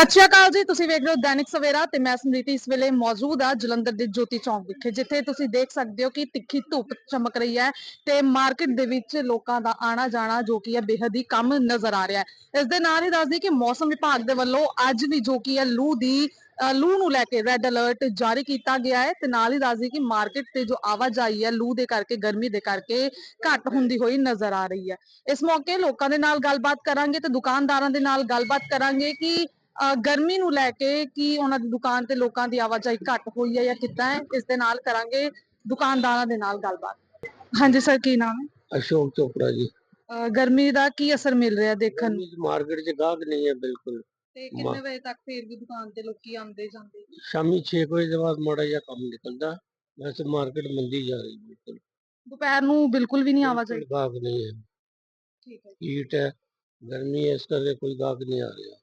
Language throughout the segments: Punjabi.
ਸਤਿ ਸ਼੍ਰੀ ਅਕਾਲ ਜੀ, ਤੁਸੀਂ ਵੇਖ ਰਹੇ ਹੋ ਦੈਨਿਕ ਸਵੇਰਾ ਤੇ ਮੈਂ ਸਮ੍ਰਿਤੀ ਇਸ ਵੇਲੇ ਮੌਜੂਦ ਆ ਜਲੰਧਰ ਦੇ ਜੋਤੀ ਚੌਂਕ ਵਿਖੇ, ਜਿੱਥੇ ਤੁਸੀਂ ਦੇਖ ਸਕਦੇ ਹੋ ਕਿ ਤਿੱਖੀ ਧੁੱਪ ਚਮਕ ਰਹੀ ਹੈ ਤੇ ਮਾਰਕੀਟ ਦੇ ਵਿੱਚ ਲੋਕਾਂ ਦਾ ਆਣਾ ਜਾਣਾ ਜੋ ਕਿ ਹੈ ਬੇਹੱਦ ਹੀ ਕਮ ਨਜ਼ਰ ਆ ਰਿਹਾ ਹੈ। ਇਸ ਦੇ ਨਾਲ ਹੀ ਦੱਸਦੀ ਕਿ ਮੌਸਮ ਵਿਭਾਗ ਦੇ ਵੱਲੋਂ ਅੱਜ ਵੀ ਜੋ ਕਿ ਹੈ ਲੂ ਦੀ ਲੂ ਨੂੰ ਲੈ ਕੇ ਰੈੱਡ ਅਲਰਟ ਜਾਰੀ ਕੀਤਾ ਗਿਆ ਹੈ ਤੇ ਨਾਲ ਹੀ ਦੱਸਦੀ ਕਿ ਮਾਰਕੀਟ ਤੇ ਜੋ ਆਵਾਜਾਈ ਹੈ ਲੂ ਦੇ ਕਰਕੇ, ਗਰਮੀ ਦੇ ਕਰਕੇ ਘੱਟ ਹੁੰਦੀ ਹੋਈ ਨਜ਼ਰ ਆ ਰਹੀ ਹੈ। ਇਸ ਮੌਕੇ ਲੋਕਾਂ ਦੇ ਨਾਲ ਗੱਲਬਾਤ ਕਰਾਂਗੇ ਤੇ ਦੁਕਾਨਦਾਰਾਂ ਦੇ ਨਾਲ ਗੱਲਬਾਤ ਕਰਾਂਗੇ ਕਿ ਗਰਮੀ ਨੂੰ ਲੈ ਕੇ ਕੀ ਉਹਨਾਂ ਦੀ ਦੁਕਾਨ ਤੇ ਲੋਕਾਂ ਦੀ ਆਵਾਜਾਈ ਘੱਟ ਹੋਈ ਹੈ ਜਾਂ ਕਿੱਦਾਂ ਹੈ ਇਸ ਦੇ ਨਾਲ ਕਰਾਂਗੇ ਦੁਕਾਨਦਾਰਾਂ ਦੇ ਨਾਲ ਗੱਲਬਾਤ। ਹਾਂਜੀ ਸਰ ਕੀ ਨਾਮ ਹੈ? ਅਸ਼ੋਕ ਚੋਪੜਾ ਜੀ। ਗਰਮੀ ਦਾ ਕੀ ਅਸਰ ਮਿਲ ਰਿਹਾ ਦੇਖਣ ਨੂੰ? ਮਾਰਕੀਟ 'ਚ ਗਾਹਕ ਨਹੀਂ ਹੈ ਬਿਲਕੁਲ। ਤੇ ਕਿੰਨੇ ਵਜੇ ਤੱਕ ਫੇਰ ਵੀ ਦੁਕਾਨ ਤੇ ਲੋਕੀ ਆਉਂਦੇ ਜਾਂਦੇ? ਸ਼ਾਮੀ 6 ਵਜੇ ਦੇ ਬਾਅਦ ਮਾੜਾ ਜਿਹਾ ਕੰਮ ਨਿਕਲਦਾ ਵੈਸੇ ਮਾਰਕੀਟ ਮੰਦੀ ਜਾ ਰਹੀ ਬਿਲਕੁਲ। ਦੁਪਹਿਰ ਨੂੰ ਬਿਲਕੁਲ ਵੀ ਨਹੀਂ ਆਵਾਜਾਈ ਗਾਹਕ ਨਹੀਂ ਹੈ। ਠੀਕ ਹੈ ਹੀਟ ਹੈ ਗਰਮੀ ਹੈ ਇਸ ਕਰਕੇ ਕੋਈ ਗਾਹਕ ਨਹੀਂ ਆ ਰਿਹਾ।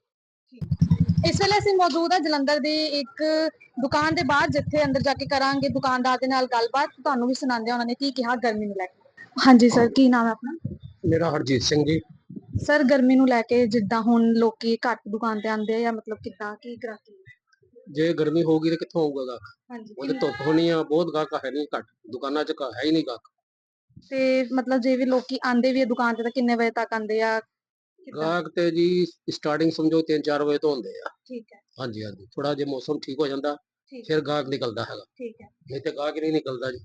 ਇਸ ਵੇਲੇ ਅਸੀਂ ਮੌਜੂਦ ਹਾਂ ਜਲੰਧਰ ਦੇ ਇੱਕ ਦੁਕਾਨ ਦੇ ਬਾਹਰ ਜਿੱਥੇ ਅੰਦਰ ਜਾ ਕੇ ਕਰਾਂਗੇ ਦੁਕਾਨਦਾਰ ਦੇ ਨਾਲ ਗੱਲਬਾਤ। ਤੁਹਾਨੂੰ ਵੀ ਸੁਣਾਉਂਦੇ ਉਹਨਾਂ ਨੇ ਕੀ ਕਿਹਾ ਗਰਮੀ ਨੂੰ ਲੈ ਕੇ। ਹਾਂਜੀ ਸਰ ਕੀ ਨਾਮ ਹੈ ਆਪਣਾ? ਮੇਰਾ ਹਰਜੀਤ ਸਿੰਘ ਜੀ। ਸਰ ਗਰਮੀ ਨੂੰ ਲੈ ਕੇ ਜਿੱਦਾਂ ਹੁਣ ਲੋਕੀ ਘੱਟ ਦੁਕਾਨ ਤੇ ਆਉਂਦੇ ਆ ਜਾਂ ਮਤਲਬ ਕਿੱਦਾਂ ਕੀ ਕਰਾਕੀ ਜੇ ਗਰਮੀ ਹੋਊਗੀ ਤਾਂ ਕਿੱਥੋਂ ਆਊਗਾ ਗਾਹਕ? ਹਾਂਜੀ ਉਹਦੇ ਧੁੱਪ ਹੋਣੀ ਆ ਬਹੁਤ ਗਾਹਕ ਹੈ ਨਹੀਂ ਘੱਟ। ਦੁਕਾਨਾਂ 'ਚ ਗਾ- ਹੈ ਹੀ ਨਹੀਂ ਗਾਹਕ। ਤੇ ਮਤਲਬ ਜੇ ਵੀ ਲੋਕੀ ਆਂਦੇ ਵੀ ਆ ਦੁਕਾਨ ਤੇ ਤਾਂ ਕਿੰਨੇ ਵਜੇ ਤੱਕ ਆਂਦੇ ਆ? ਗਾਹਕ ਤੇ ਜੀ ਸਟਾਰਟਿੰਗ ਸਮਝੋ 3-4 ਵਜੇ ਤੋਂ ਹੁੰਦੇ ਆ। ਠੀਕ ਹੈ। ਹਾਂਜੀ ਹਾਂਜੀ। ਥੋੜਾ ਜੇ ਮੌਸਮ ਠੀਕ ਹੋ ਜਾਂਦਾ ਫਿਰ ਗਾਹਕ ਨਿਕਲਦਾ ਹੈਗਾ। ਠੀਕ ਹੈ। ਨਹੀਂ ਤੇ ਗਾਹਕ ਨਹੀਂ ਨਿਕਲਦਾ ਜੀ।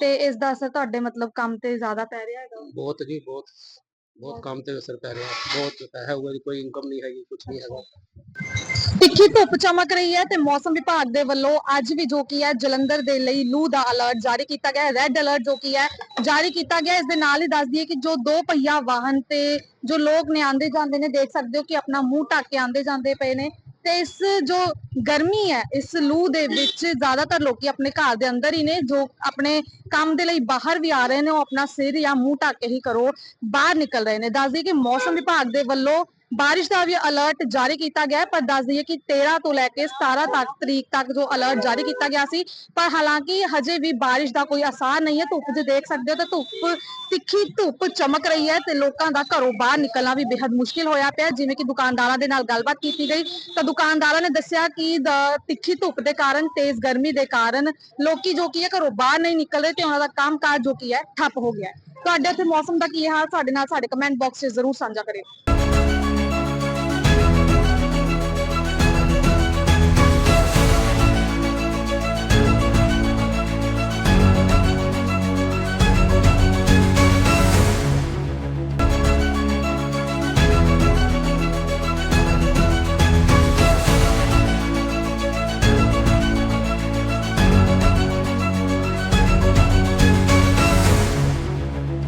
ਤੇ ਇਸ ਦਾ ਅਸਰ ਤੁਹਾਡੇ ਮਤਲਬ ਕੰਮ ਤੇ ਜ਼ਿਆਦਾ ਪੈ ਰਿਹਾ ਹੈਗਾ? ਬਹੁਤ ਜੀ ਬਹੁਤ। ਬਹੁਤ ਕੰਮ ਤੇ ਅਸਰ ਪੈ ਰਿਹਾ। ਬਹੁਤ ਪੈਸਾ ਹੋਊਗਾ ਜੀ ਕੋਈ ਇਨਕਮ ਨਹੀਂ ਹੈਗੀ ਕੁਝ ਨਹੀਂ ਹੈਗਾ। ਤਿੱਖੀ ਧੁੱਪ ਚਮਕ ਰਹੀ ਹੈ ਤੇ ਮੌਸਮ ਵਿਭਾਗ ਦੇ ਵੱਲੋਂ ਅੱਜ ਵੀ ਜੋ ਕੀ ਹੈ ਜਲੰਧਰ ਦੇ ਲਈ ਲੂ ਦਾ ਅਲਰਟ ਜਾਰੀ ਕੀਤਾ ਗਿਆ ਹੈ। ਰੈੱਡ ਅਲਰਟ ਜੋ ਕੀ ਹੈ, ਜਾਰੀ ਕੀਤਾ ਗਿਆ ਇਸ ਦੇ ਨਾਲ ਹੀ ਦੱਸ ਦਈਏ ਕਿ ਜੋ ਦੋ ਪਹੀਆ ਵਾਹਨ ਤੇ ਜੋ ਲੋਕ ਨੇ ਆਂਦੇ ਜਾਂਦੇ ਨੇ, ਦੇਖ ਸਕਦੇ ਹੋ ਕਿ ਆਪਣਾ ਮੂੰਹ ਢੱਕ ਕੇ ਆਂਦੇ ਜਾਂਦੇ ਪਏ ਨੇ ਤੇ ਇਸ ਜੋ ਗਰਮੀ ਹੈ, ਇਸ ਲੂ ਦੇ ਵਿੱਚ ਜ਼ਿਆਦਾਤਰ ਲੋਕੀ ਆਪਣੇ ਘਰ ਦੇ ਅੰਦਰ ਹੀ ਨੇ, ਜੋ ਆਪਣੇ ਕੰਮ ਦੇ ਲਈ ਬਾਹਰ ਵੀ ਆ ਰਹੇ ਨੇ, ਉਹ ਆਪਣਾ ਸਿਰ ਜਾਂ ਮੂੰਹ ਢੱਕ ਕੇ ਹੀ ਕਰੋ ਬਾਹਰ ਨਿਕਲ ਰਹੇ ਨੇ। ਦੱਸ ਦਈਏ ਕਿ ਮੌਸਮ ਵਿਭਾਗ ਦੇ ਵੱਲੋਂ ਬਾਰਿਸ਼ ਦਾ ਵੀ ਅਲਰਟ ਜਾਰੀ ਕੀਤਾ ਗਿਆ ਪਰ ਦੱਸ ਦਈਏ ਕਿ 13 ਤੋਂ ਲੈ ਕੇ 17 ਤੱਕ ਤਰੀਕ ਤੱਕ ਜੋ ਅਲਰਟ ਜਾਰੀ ਕੀਤਾ ਗਿਆ ਸੀ, ਪਰ ਹਾਲਾਂਕਿ ਹਜੇ ਵੀ ਬਾਰਿਸ਼ ਦਾ ਕੋਈ ਅਸਾਰ ਨਹੀਂ ਹੈ। ਧੁੱਪ 'ਚ ਦੇਖ ਸਕਦੇ ਹੋ ਤੇ ਧੁੱਪ ਤਿੱਖੀ ਧੁੱਪ ਚਮਕ ਰਹੀ ਹੈ ਤੇ ਲੋਕਾਂ ਦਾ ਘਰੋਂ ਬਾਹਰ ਨਿਕਲਣਾ ਵੀ ਬੇहद ਮੁਸ਼ਕਿਲ ਹੋਇਆ ਪਿਆ। ਜਿਵੇਂ ਕਿ ਦੁਕਾਨਦਾਰਾਂ ਦੇ ਨਾਲ ਗੱਲਬਾਤ ਕੀਤੀ ਗਈ, ਤਾਂ ਦੁਕਾਨਦਾਰਾਂ ਨੇ ਦੱਸਿਆ ਕਿ ਤਿੱਖੀ ਧੁੱਪ ਦੇ ਕਾਰਨ, ਤੇਜ਼ ਗਰਮੀ ਦੇ ਕਾਰਨ ਲੋਕੀ ਜੋ ਕੀ ਹੈ ਘਰੋਂ ਬਾਹਰ ਨਹੀਂ ਨਿਕਲ ਰਹੇ ਤੇ ਉਹਨਾਂ ਦਾ ਕੰਮਕਾਜ ਜੋ ਕੀ ਹੈ ਠੱਪ ਹੋ ਗਿਆ ਤੁਹਾਡੇ ਉੱਥੇ ਮੌਸਮ ਦਾ ਕੀ ਹਾਲ? ਸਾਡੇ ਨਾਲ, ਸਾਡੇ ਕਮੈਂਟ ਬਾਕਸ 'ਚ ਜ਼ਰੂਰ ਸਾਂਝਾ ਕਰਿਓ।